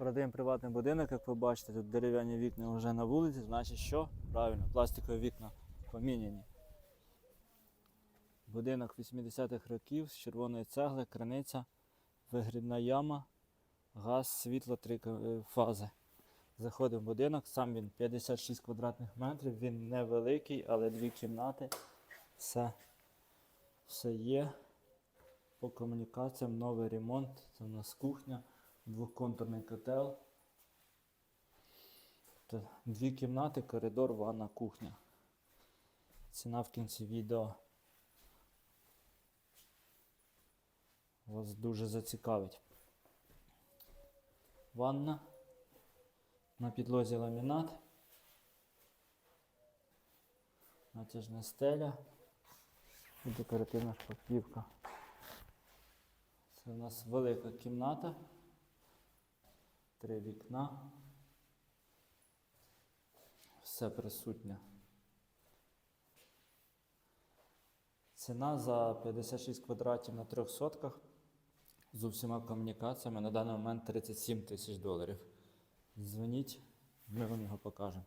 Продаємо приватний будинок, як ви бачите, тут дерев'яні вікна вже на вулиці, значить що? Правильно, пластикові вікна поміняні. Будинок 80-х років з червоної цегли, криниця, вигрібна яма, газ, світло, три е, фази. Заходимо в будинок, сам він 56 квадратних метрів, він невеликий, але дві кімнати. Все, все є. По комунікаціям новий ремонт. Це у нас кухня, двоконтурний котел. Дві кімнати, коридор, ванна, кухня. Ціна в кінці відео. Вас дуже зацікавить. Ванна. На підлозі ламінат. Натяжна стеля. І декоративна шпаклівка. Це у нас велика кімната. Три вікна. Все присутнє. Ціна за 56 квадратів на трьох сотках з усіма комунікаціями на даний момент 37 тисяч доларів. Дзвоніть, ми вам його покажемо.